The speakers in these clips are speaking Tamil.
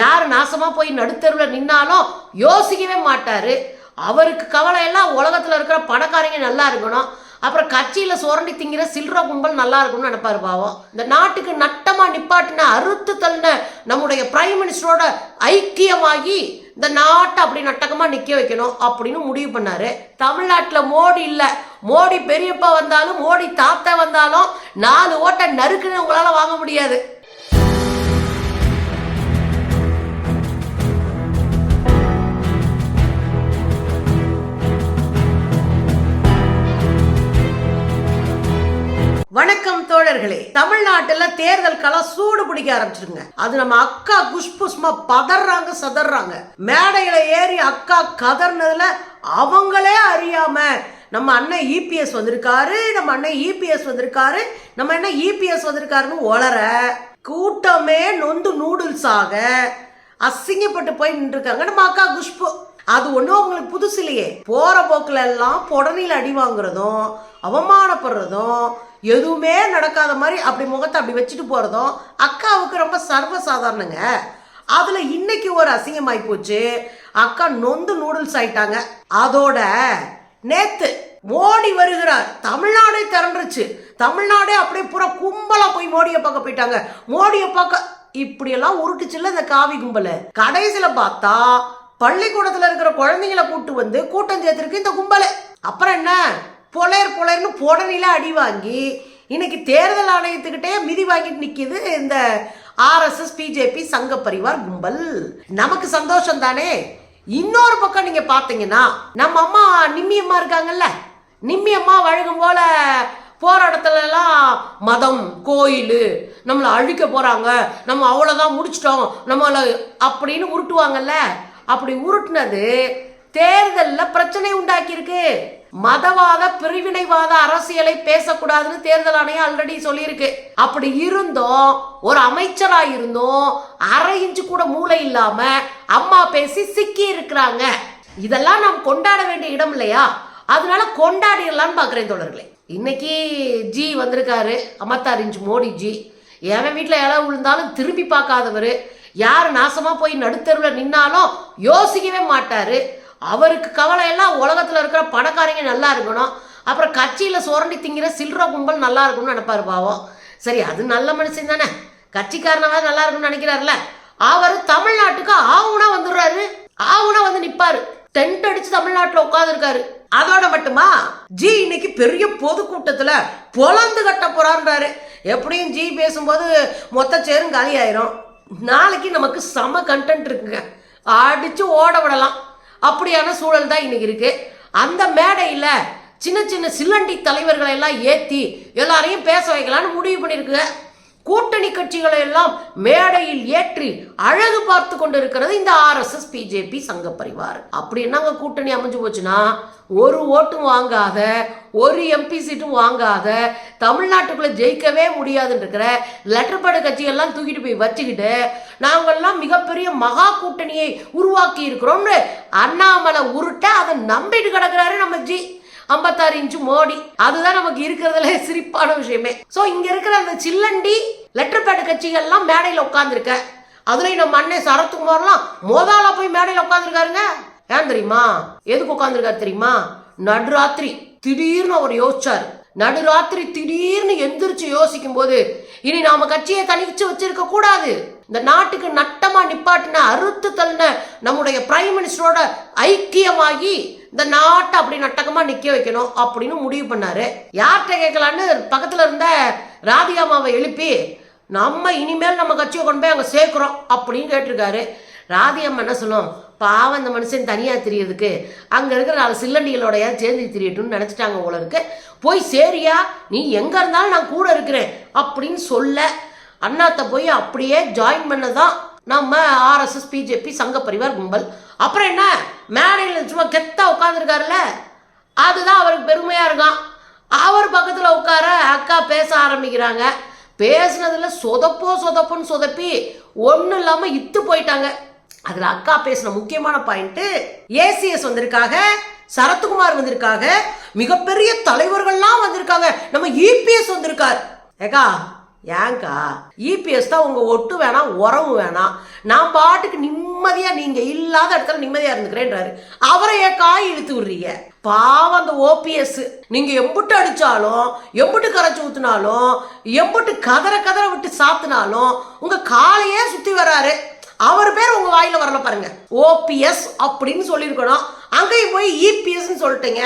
யார் நாசமாக போய் நடுத்தருவில் நின்னாலும் யோசிக்கவே மாட்டார். அவருக்கு கவலை எல்லாம் உலகத்தில் இருக்கிற பணக்காரங்க நல்லா இருக்கணும். அப்புறம் கட்சியில் சுரண்டி திங்கிற சில்ற கும்பல் நல்லா இருக்கணும்னு நினைப்பாரு பாவம். இந்த நாட்டுக்கு நட்டமாக நிப்பாட்டின அறுத்து தள்ளின நம்முடைய பிரைம் மினிஸ்டரோட ஐக்கியமாகி இந்த நாட்டை அப்படி நட்டகமாக நிற்க வைக்கணும் அப்படின்னு முடிவு பண்ணார். தமிழ்நாட்டில் மோடி இல்லை. மோடி பெரியப்பா வந்தாலும் மோடி தாத்தா வந்தாலும் நாலு ஓட்டை நறுக்குன்னு உங்களால் வாங்க முடியாது. வணக்கம் தோழர்களே. தமிழ்நாட்டுல தேர்தல் களம் சூடு பிடிக்க ஆரம்பிச்சிருங்க. அது நம்ம அக்கா குஷ்பு சும்மா பதறாங்க சதறாங்க. மேடையில ஏறி அக்கா கதர்னதுல அவங்களே அறியாம நம்ம அண்ணன் இபிஎஸ் வந்திருக்காரு நம்ம அண்ணன் இபிஎஸ் வந்திருக்காரு நம்ம என்ன இபிஎஸ் வந்திருக்காருன்னு ஒளர கூட்டமே நொந்து நூடுல்ஸ் ஆக அசிங்கப்பட்டு போய் நின்றுருக்காங்க. நம்ம அக்கா குஷ்பு அது ஒன்றும் அவங்களுக்கு புதுசு இல்லையே. போகிற போக்கில் எல்லாம் புடனில் அடி வாங்குறதும் அவமானப்படுறதும் எதுவுமே நடக்காத மாதிரி அப்படி முகத்தை அப்படி வச்சுட்டு போகிறதும் அக்காவுக்கு ரொம்ப சர்வசாதாரணங்க. அதில் இன்னைக்கு ஒரு அசிங்கமாகி போச்சு. அக்கா நொந்து நூடுல்ஸ் ஆயிட்டாங்க. அதோட நேத்து மோடி வருகிறார். தமிழ்நாடே திரண்டுருச்சு. தமிழ்நாடே அப்படியே பூரா கும்பலா போய் மோடியை பார்க்க போயிட்டாங்க. மோடியை பார்க்க இப்படியெல்லாம் உருட்டுச்சுல்ல இந்த காவி கும்பல. கடைசியில் பார்த்தா பள்ளிக்கூடத்துல இருக்கிற குழந்தைங்களை கூட்டு வந்து கூட்டம் சேர்த்திருக்கு இந்த கும்பலை. அப்புறம் என்ன? பொலையர் பொலையர்னு புடனில அடி வாங்கி இன்னைக்கு தேர்தல் ஆணையத்துக்கிட்டே மிதி வாங்கிட்டு நிற்கிது இந்த ஆர்எஸ்எஸ் பிஜேபி சங்க பரிவார் கும்பல். நமக்கு சந்தோஷம் தானே? இன்னொரு பக்கம் நீங்க பாத்தீங்கன்னா நம்ம அம்மா நிம்மி அம்மா இருக்காங்கல்ல? நிம்மி அம்மா வழங்கும் போல போராட்டத்துலலாம் மதம் கோயில் நம்மளை அழிக்க போகிறாங்க நம்ம அவ்வளோதான் முடிச்சிட்டோம் நம்மளை அப்படின்னு உருட்டுவாங்கல்ல? அப்படி உருட்டுனது தேர்தலில் பிரச்சனை உண்டாக்கியிருக்கு. மதவாத பிரிவினைவாத அரசியலை பேசக்கூடாதுன்னு தேர்தல் ஆணையம் ஆல்ரெடி சொல்லியிருக்கு. அப்படி இருந்தோம் ஒரு அமைச்சரா இருந்தோம் அரை இன்ச்சு கூட மூளை இல்லாம அம்மா பேசி சிக்கி இருக்கிறாங்க இதெல்லாம் நாம் கொண்டாட வேண்டிய இடம் இல்லையா? அதனால கொண்டாடிடலாம்னு பார்க்குறேன் தோழர்களே. இன்னைக்கு ஜி வந்திருக்காரு அமத்தார் இன்ச் மோடி ஜி எவன் வீட்டில் இலை விழுந்தாலும் திரும்பி பார்க்காதவர். யார் நாசமாக போய் நடுத்தருவில் நின்னாலும் யோசிக்கவே மாட்டார். அவருக்கு கவலை எல்லாம் உலகத்தில் இருக்கிற பணக்காரங்க நல்லா இருக்கணும். அப்புறம் கட்சியில் சுரண்டி திங்கிற சில்லற கும்பல் நல்லா இருக்கணும்னு நினைப்பாரு பாவம். சரி அது நல்ல மனுஷன் தானே. கட்சிக்காரனாவது நல்லா இருக்கணும்னு நினைக்கிறாருல அவர் தமிழ்நாட்டுக்கு ஆவுனா வந்துடுறாரு. ஆவுனா வந்து நிப்பாரு. டென்ட் அடிச்சு தமிழ்நாட்டில் உட்காந்துருக்காரு அதோட மட்டுமா? ஜி இன்னைக்கு பெரிய பொதுக்கூட்டத்தில் பொலந்து கட்ட போறான்றாரு எப்படியும் ஜி பேசும்போது மொத்த சேரும் காலி ஆயிரும் நாளைக்கு நமக்கு செம கண்டென்ட் இருக்குங்க. அடித்து ஓட விடலாம். அப்படியான சூழல் தான் இன்னைக்கு இருக்குது அந்த மேடையில் சின்ன சின்ன சில்லண்டி தலைவர்களை எல்லாம் ஏற்றி எல்லாரையும் பேச வைக்கலாம்னு முடிவு பண்ணியிருக்குங்க. கூட்டணி கட்சிகளை எல்லாம் மேடையில் ஏற்றி அழகு பார்த்து கொண்டிருக்கிறது இந்த ஆர்எஸ்எஸ் பிஜேபி சங்க பரிவார் அப்படி என்னங்க கூட்டணி அமைஞ்சு போச்சுன்னா ஒரு ஓட்டும் வாங்காத ஒரு எம்பி சீட்டும் வாங்காத தமிழ்நாட்டுக்குள்ளே ஜெயிக்கவே முடியாதுன்னு இருக்கிற லெட்டர் கட்சிகள்லாம் தூக்கிட்டு போய் வச்சுக்கிட்டு நாங்கள்லாம் மிகப்பெரிய மகா கூட்டணியை உருவாக்கி இருக்கிறோம்னு அண்ணாமலை உருட்ட அதை நம்பிட்டு கிடக்குறாரு நம்ம ஜி. ஐம்பத்தாறு இன்ச்சு மோடி. அதுதான் நமக்கு இருக்கிறதுல சிரிப்பான விஷயமே. ஸோ இங்க இருக்கிற அந்த சில்லண்டி லெட்டர் பேட் கட்சிகள்லாம் மேடையில் உட்காந்துருக்க அதுலயும் நம்ம அண்ணன் சரத்குமார்லாம் மோதாலா போய் மேடையில் உட்காந்துருக்காருங்க ஏன் தெரியுமா? எதுக்கு உட்காந்துருக்காரு தெரியுமா? நடுராத்திரி திடீர்னு அவர் யோசிச்சார். நடுராத்திரி திடீர்னு எந்திரிச்சு யோசிக்கும் போது இனி நாம கட்சியை தனிச்சு வச்சிருக்க கூடாது. இந்த நாட்டுக்கு நட்டமா நிப்பாட்டின அறுத்து தள்ளின நம்முடைய பிரைம் மினிஸ்டரோட ஐக்கியமாகி இந்த நாட்டை அப்படி நட்டகமா நிக்க வைக்கணும் அப்படின்னு முடிவு பண்ணாரு. யார்கிட்ட கேட்கலான்னு பக்கத்துல இருந்த ராதிகாமாவை எழுப்பி நம்ம இனிமேல் நம்ம கட்சியை கொண்டு போய் அங்கே சேர்க்குறோம் அப்படின்னு கேட்டிருக்காரு. ராதியம்மா என்ன சொல்லும்? பாவம் இந்த மனுஷன் தனியாக தெரியறதுக்கு. அங்கே இருக்கிற நாலு சில்லண்டிகளோடைய சேர்ந்து திரியட்டும்னு நினச்சிட்டாங்க உங்களுக்கு இருக்கு. போய் சேரியா நீ எங்கே இருந்தாலும் நான் கூட இருக்கிறேன் அப்படின்னு சொல்ல அண்ணாத்த போய் அப்படியே ஜாயின் பண்ணதான் நம்ம ஆர்எஸ்எஸ் பிஜேபி சங்க பரிவார் கும்பல். அப்புறம் என்ன? மேடையில் சும்மா கெத்தா உட்காந்துருக்காருல்ல அதுதான் அவருக்கு பெருமையாக இருக்கான். அவர் பக்கத்தில் உட்கார அக்கா பேச ஆரம்பிக்கிறாங்க. பேசுனதில் சொதப்போ சொதப்புன்னு சொதப்பி ஒன்றும் இல்லாமல் இத்து போயிட்டாங்க. அதில் அக்கா பேசின முக்கியமான பாயிண்ட்டு ஏசிஎஸ் வந்திருக்காங்க சரத்குமார் வந்திருக்காங்க மிகப்பெரிய தலைவர்கள்லாம் வந்திருக்காங்க. நம்ம இபிஎஸ் வந்திருக்கார். ஏக்கா ஏங்கா? இபிஎஸ் தான் உங்கள் ஒட்டு வேணாம் உறவு வேணாம் நான் பாட்டுக்கு நிம்மதியாக நீங்கள் இல்லாத இடத்துல நிம்மதியாக இருந்துக்கிறேன்றாரு. அவரை ஏன் காய் இழுத்து விடுறீங்க. பாவம் அந்த ஓபிஎஸ் நீங்கள் எம்புட்டு அடித்தாலும் எம்புட்டு கரைச்சி ஊற்றினாலும் எம்புட்டு கதற கதற விட்டு சாத்துனாலும் உங்கள் காலையே சுற்றி வராரு அவர் பேர் உங்கள் வாயில வரல பாருங்க. ஓபிஎஸ் அப்படின்னு சொல்லியிருக்கணும். அங்கேயும் போய் இபிஎஸ்ன்னு சொல்லிட்டீங்க.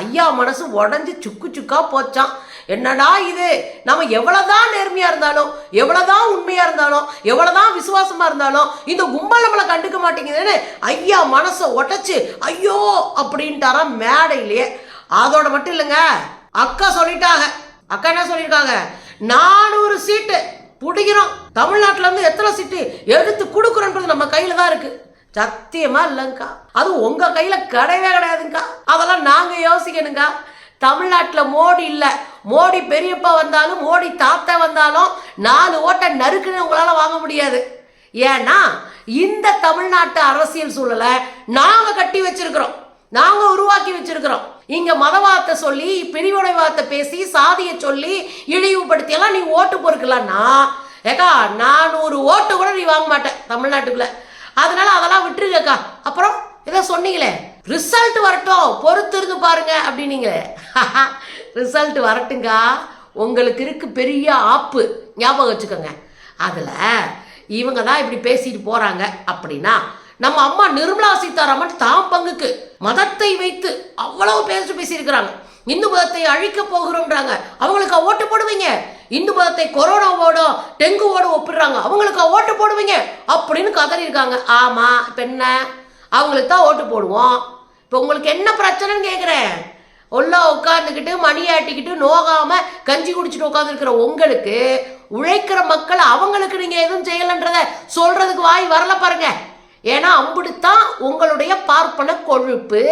ஐயா மனசு உடஞ்சி சுக்கு சுக்கா போச்சான் என்னடா இது? நம்ம எவ்வளவுதான் நேர்மையா இருந்தாலும் எவ்வளவுதான் உண்மையா இருந்தாலும் எவ்வளவுதான் விசுவாசமா இருந்தாலும் இந்த கும்பல் நம்மளை கண்டுக்க மாட்டேங்குதுன்னு ஐயா மனசை உடைச்சு ஐயோ அப்படின்ட்டாரா மேடையிலேயே அதோட மட்டும் இல்லைங்க அக்கா சொல்லிட்டாங்க. அக்கா என்ன சொல்லியிருக்காங்க? நானூறு சீட்டு பிடிக்கிறோம். தமிழ்நாட்டுல இருந்து எத்தனை சீட்டு எடுத்து கொடுக்குறோன்றது நம்ம கையில தான் இருக்கு. சத்தியமா இல்லைங்கக்கா அது உங்க கையில கிடையவே கிடையாதுங்கக்கா அதெல்லாம் நாங்க யோசிக்கணுங்கக்கா தமிழ்நாட்டில் மோடி இல்லை. மோடி பெரியப்பா வந்தாலும் மோடி தாத்தா வந்தாலும் நாலு ஓட்டை நறுக்குன்னு உங்களால் வாங்க முடியாது. ஏன்னா இந்த தமிழ்நாட்டு அரசியல் சூழலை நாங்கள் கட்டி வச்சிருக்கிறோம். நாங்கள் உருவாக்கி வச்சிருக்கிறோம். இங்கே மதவாதத்தை சொல்லி பிரிவினைவாதத்தை பேசி சாதியை சொல்லி இழிவுபடுத்தி எல்லாம் நீ ஓட்டு பொறுக்கலன்னா ஏக்கா நானூறு ஓட்டு கூட நீ வாங்க மாட்டேன் தமிழ்நாட்டுக்குள்ள. அதனால அதெல்லாம் விட்டுருங்கக்கா. அப்புறம் ஏதோ சொன்னீங்களே. ரிசல்ட் வரட்டும். பொறுத்து இருந்து பாருங்க அப்படின்னீங்களே. ரிசல்ட் வரட்டுங்க உங்களுக்கு இருக்கு பெரிய ஆப்பு. ஞாபகம் வச்சுக்கோங்க. அதில் இவங்க தான் இப்படி பேசிட்டு போறாங்க அப்படின்னா நம்ம அம்மா நிர்மலா சீதாராமன் தாம் பங்குக்கு மதத்தை வைத்து அவ்வளவு பேசி பேசியிருக்கிறாங்க. இந்து மதத்தை அழிக்க போகிறோம்ன்றாங்க. அவங்களுக்கு ஓட்டு போடுவீங்க. இந்து மதத்தை கொரோனாவோட டெங்குவோட ஒப்பிடுறாங்க. அவங்களுக்கு ஓட்டு போடுவீங்க அப்படின்னு கதறியிருக்காங்க. ஆமா பெண்ண என்ன? அவங்களுக்கு தான் ஓட்டு போடுவோம். இப்போ உங்களுக்கு என்ன பிரச்சனைன்னு கேட்குறேன் ஒல்லா உட்காந்துக்கிட்டு மணியாட்டிக்கிட்டு நோகாமல் கஞ்சி குடிச்சிட்டு உட்காந்துருக்கிற உங்களுக்கு உழைக்கிற மக்கள் அவங்களுக்கு நீங்கள் எதுவும் செய்யலைன்றதை சொல்கிறதுக்கு வாய் வரல பாருங்க. ஏன்னா அம்பிடித்தான் உங்களுடைய பார்ப்பன கொழுப்பு.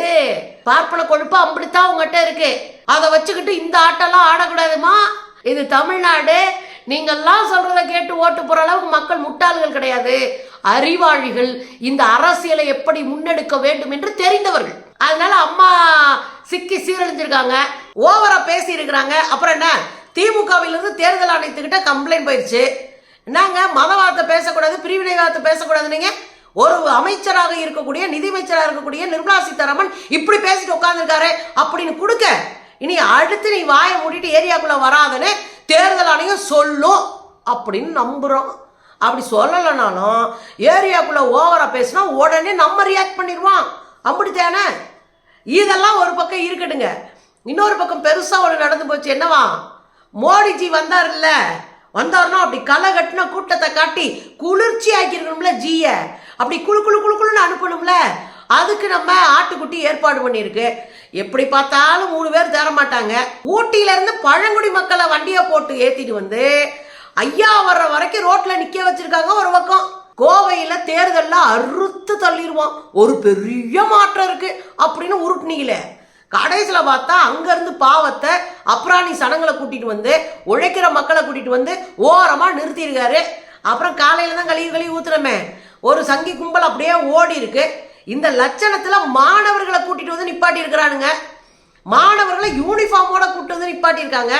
பார்ப்பன கொழுப்பு அம்பிடித்தான் உங்ககிட்ட இருக்கு. அதை வச்சுக்கிட்டு இந்த ஆட்டெல்லாம் ஆடக்கூடாதுமா? இது தமிழ்நாடு. நீங்கள்லாம் சொல்றத கேட்டு ஓட்டு போற அளவுக்கு மக்கள் முட்டாள்கள் கிடையாது. அறிவாளிகள் இந்த அரசியலை எப்படி முன்னெடுக்க வேண்டும் என்று தெரிந்தவர்கள். அதனால அம்மா சிக்கி சீரழிஞ்சிருக்காங்க. ஓவரா பேசி இருக்கிறாங்க அப்புறம் என்ன? திமுகவிலிருந்து தேர்தல் ஆணையத்துக்கிட்ட கம்ப்ளைண்ட் போயிடுச்சு என்னங்க? மதவாதத்தை பேசக்கூடாது பிரிவினைவாதத்தை பேசக்கூடாது நீங்க? ஒரு அமைச்சராக இருக்கக்கூடிய நிதியமைச்சராக இருக்கக்கூடிய நிர்மலா சீதாராமன் இப்படி பேசிட்டு உட்காந்துருக்காரு அப்படின்னு கொடுக்க. இனி அடுத்து நீ வாயை மூடிட்டு ஏரியாக்குள்ள வராதன்னு தேர்தல் ஆணையம் சொல்லும் அப்படின்னு நம்புறோம். அப்படி சொல்லலைனாலும் ஏரியாக்குள்ள ஓவரா பேசினா உடனே நம்ம ரியாக்ட் பண்ணிடுவான். அப்படித்தானே இதெல்லாம் ஒரு பக்கம் இருக்கட்டுங்க. இன்னொரு பக்கம் பெருசாக ஒன்று நடந்து போச்சு. என்னவா? மோடிஜி வந்தார்ல வந்தாருன்னா அப்படி களை கட்டின கூட்டத்தை காட்டி குளிர்ச்சி ஆக்கிருக்கணும்ல ஜீயை. அப்படி குழு குழு குழு குளுன்னு அனுப்பணும்ல. அதுக்கு நம்ம ஆட்டுக்குட்டி ஏற்பாடு பண்ணியிருக்கு. எப்படி பார்த்தாலும் மூணு பேர் தர மாட்டாங்க. ஊட்டியிலேருந்து பழங்குடி மக்களை வண்டியை போட்டு ஏற்றிட்டு வந்து ஐயா வர்ற வரைக்கும் ரோட்டில் நிற்க வச்சிருக்காங்க ஒரு பக்கம். கோவையில் தேர்தலில் அறுத்து தள்ளிடுவான் ஒரு பெரிய மாற்றம் இருக்கு அப்படின்னு உருட்டுனீங்களே. கடைசியில் பார்த்தா அங்கேருந்து பாவத்தை அப்ராணி சனங்களை கூட்டிகிட்டு வந்து உழைக்கிற மக்களை கூட்டிகிட்டு வந்து ஓரமாக நிறுத்தியிருக்காரு. அப்புறம் காலையில் தான் கழுவி கழுவி ஊத்துறமே ஒரு சங்கி கும்பல் அப்படியே ஓடி இருக்கு. இந்த லட்சணத்தில் மாணவர்களை கூட்டிகிட்டு வந்து நிப்பாட்டி இருக்கிறானுங்க மாணவர்களை யூனிஃபார்மோட கூட்டு வந்து நிப்பாட்டியிருக்காங்க.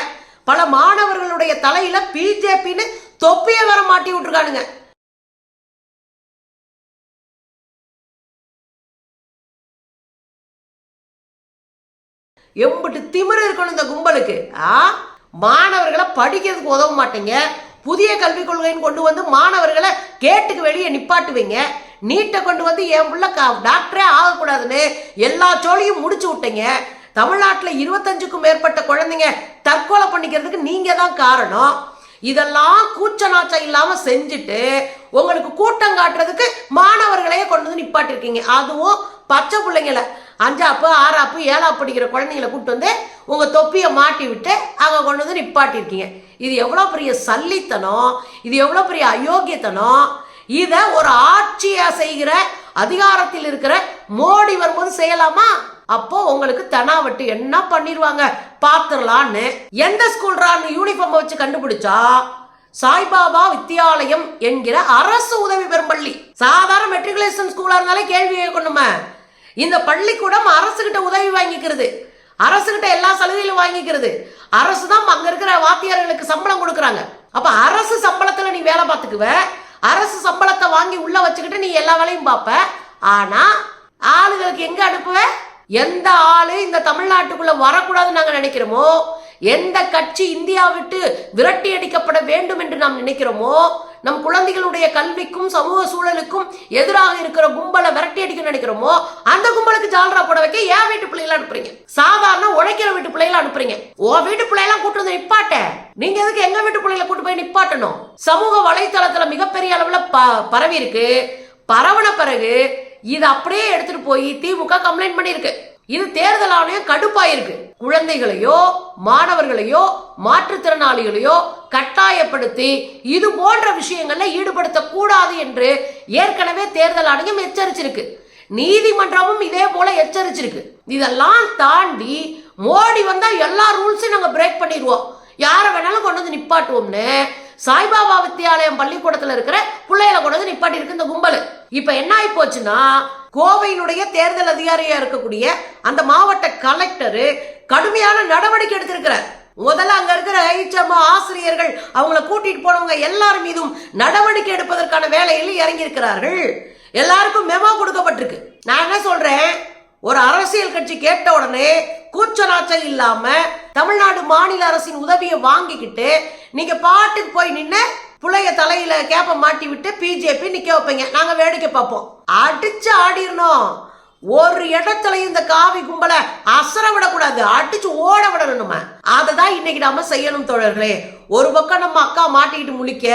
பல மாணவர்களுடைய தலையில் பிஜேபின்னு தொப்பியை வர மாட்டி விட்டுருக்கானுங்க. எம்பிட்டு திமிரு இருக்கணும் இந்த கும்பலுக்கு. ஆ? மாணவர்களை படிக்கிறதுக்கு உதவ மாட்டீங்க. புதிய கல்விக் கொள்கைன்னு கொண்டு வந்து மாணவர்களை கேட்டுக்கு வெளியே நிப்பாட்டுவீங்க. நீட்டை கொண்டு வந்து என் புள்ள டாக்டரே ஆகக்கூடாதுன்னு எல்லா சோழியும் முடிச்சு விட்டீங்க. தமிழ்நாட்டில் இருபத்தஞ்சுக்கும் மேற்பட்ட குழந்தைங்க தற்கொலை பண்ணிக்கிறதுக்கு நீங்க தான் காரணம். இதெல்லாம் கூச்ச நாச்சம் இல்லாம செஞ்சுட்டு உங்களுக்கு கூட்டம் காட்டுறதுக்கு மாணவர்களையே கொண்டு வந்து நிப்பாட்டிருக்கீங்க. அதுவும் பச்சை பிள்ளைங்கள. அஞ்சாப்பு ஆறாப்பு ஏழாப்பு படிக்கிற குழந்தைங்களை கூட்டு வந்து உங்கள் தொப்பியை மாட்டி விட்டு அங்கே கொண்டு வந்து நிப்பாட்டியிருக்கீங்க. இது எவ்வளோ பெரிய சல்லித்தனம்? இது எவ்வளோ பெரிய அயோக்கியத்தனம்? இதை ஒரு ஆட்சியாக செய்கிற அதிகாரத்தில் இருக்கிற மோடி வரும்போது செய்யலாமா? அப்போ உங்களுக்கு தெனாவட்டு என்ன பண்ணிடுவாங்க பார்த்துடலான்னு. எந்த ஸ்கூல்றான்னு யூனிஃபார்ம் வச்சு கண்டுபிடிச்சா? சாய்பாபா வித்தியாலயம் என்கிற அரசு உதவி பெறும் பள்ளி சாதாரண மெட்ரிகுலேஷன் ஸ்கூலா இருந்தாலே கேள்வி கேட்கணுமே. இந்த பள்ளிக்கூடம் அரசுகிட்ட உதவி வாங்கிக்கிறது. அரசுகிட்ட எல்லா சலுகையிலும் வாங்கிக்கிறது. அரசு தான் அங்க இருக்கிற வாத்தியார்களுக்கு சம்பளம் கொடுக்குறாங்க. அப்ப அரசு சம்பளத்துல நீ வேலை பார்த்துக்குவ. அரசு சம்பளத்தை வாங்கி உள்ள வச்சுக்கிட்டு நீ எல்லா வேலையும் பார்ப்ப. ஆனா ஆளுகளுக்கு எங்க அனுப்புவ? எந்த ஆளு இந்த தமிழ்நாட்டுக்குள்ள வரக்கூடாதுன்னு நாங்க நினைக்கிறோமோ? எந்த கட்சி இந்தியா விட்டு விரட்டி அடிக்கப்பட வேண்டும் என்று நாம் நினைக்கிறோமோ? நம் குழந்தைகளுடைய கல்விக்கும் சமூக சூழலுக்கும் எதிராக இருக்கிற கும்பலை விரட்டி அடிக்க நினைக்கிறோமோ அந்த கும்பலுக்கு ஜாலரா போட வைக்க ஏன் வீட்டு பிள்ளைகளை அனுப்புறீங்க? சாதாரண உழைக்கிற வீட்டு பிள்ளைகளை அனுப்புறீங்க. ஓ வீட்டு பிள்ளையெல்லாம் கூட்டு வந்து நிப்பாட்ட? நீங்க எதுக்கு எங்க வீட்டு பிள்ளைகளை கூட்டு போய் நிப்பாட்டணும்? சமூக வலைத்தளத்துல மிகப்பெரிய அளவுல ப- பரவி இருக்கு பரவன பிறகு இது அப்படியே எடுத்துட்டு போய் திமுக கம்ப்ளைண்ட் பண்ணிருக்கு இது தேர்தல் ஆணையம் கடுப்பாயிருக்கு. குழந்தைகளையோ மாணவர்களையோ மாற்றுத்திறனாளிகளையோ கட்டாயப்படுத்தி இது போன்ற விஷயங்கள்ல ஈடுபடுத்த கூடாது என்று ஏற்கனவே தேர்தல் ஆணையம் எச்சரிச்சிருக்கு. நீதிமன்றமும் இதே போல எச்சரிச்சிருக்கு. இதெல்லாம் தாண்டி மோடி வந்தா எல்லா ரூல்ஸையும் நாங்க பிரேக் பண்ணிடுவோம். யாரை வேணாலும் கொண்டு வந்து நிப்பாட்டுவோம்னு சாய்பாபா வித்தியாலயம் பள்ளிக்கூடத்துல இருக்கிற பிள்ளைகளை கொண்டு வந்து நிப்பாட்டி இருக்கு இந்த கும்பல். இப்ப என்ன ஆகி போச்சுன்னா கோவையினுடைய தேர்தல் அதிகாரியா இருக்கக்கூடிய அந்த மாவட்ட கலெக்டரு கடுமையான நடவடிக்கை எடுத்திருக்கிறார். முதல்ல அங்க இருக்கிற HM ஆசிரியர்கள் அவங்கள கூட்டிட்டு போனவங்க எல்லார் மீதும் நடவடிக்கை எடுப்பதற்கான வேலையில் இறங்கி இருக்கிறார்கள் எல்லாருக்கும் மெமோ கொடுக்கப்பட்டிருக்கு. நான் என்ன சொல்றேன்? ஒரு அரசியல் கட்சி கேட்ட உடனே கூச்சநாச்சம் இல்லாம தமிழ்நாடு மாநில அரசின் உதவியை வாங்கிக்கிட்டு நீங்க பாட்டுக்கு போய் நின்று புள்ளைய தலையில கேப்ப மாட்டி விட்டு பிஜேபி நிக்க வைப்பீங்க. நாங்க வேடிக்கை பார்ப்போம். அடிச்சு ஆடிடணும். ஒரு இடத்துலயும் இந்த காவி கும்பலை அசர விடக்கூடாது. அடிச்சு ஓட விடணும் நம்ம. அதை தான் இன்னைக்கு நாம செய்யணும் தோழர்களே. ஒரு பக்கம் நம்ம அக்கா மாட்டிக்கிட்டு முழிக்க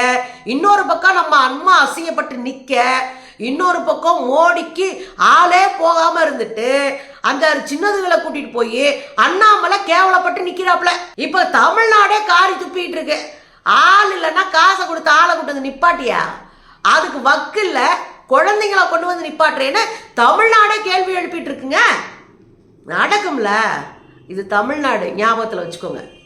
இன்னொரு பக்கம் நம்ம அம்மா அசியப்பட்டு நிக்க இன்னொரு பக்கம் மோடிக்கு ஆளே போகாம இருந்துட்டு அந்த சின்னதுகளை கூட்டிட்டு போய் அண்ணாமலை கேவலப்பட்டு நிக்கிறாப்ல இப்ப தமிழ்நாடே காரி துப்பிட்டு இருக்கு. ஆள் இல்லைன்னா காசை கொடுத்து ஆளை கொண்டு வந்து நிப்பாட்டியா? அதுக்கு வக்கு இல்லை. குழந்தைங்கள கொண்டு வந்து நிப்பாட்டுறேன்னு தமிழ்நாடே கேள்வி எழுப்பிட்டு இருக்குங்க. நடக்கும்ல. இது தமிழ்நாடு. ஞாபகத்தில் வச்சுக்கோங்க.